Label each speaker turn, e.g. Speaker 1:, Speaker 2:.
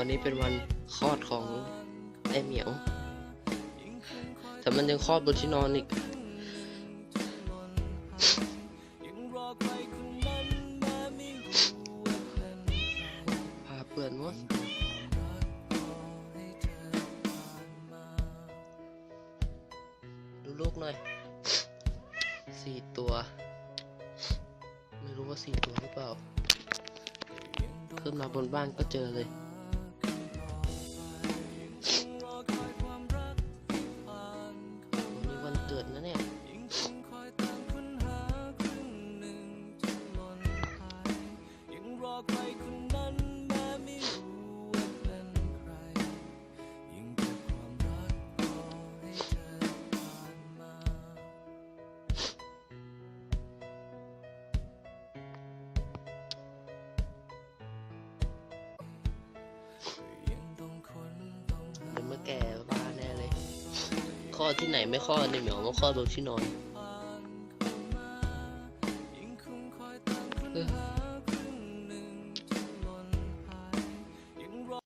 Speaker 1: วันนี้เป็นวันคลอดของไอเหมียว แต่มันยังคลอดบนที่นอนอีก พาเปื่อนหมดดูลูกหน่อย สี่ตัว ไม่รู้ว่าสี่ตัวหรือเปล่า ขึ้นมาบนบ้านก็เจอเลย ดนะเนี่ย คลอดที่ไหนไม่คลอดเนี่ยเหมียวมาคลอดบนที่นอนเออ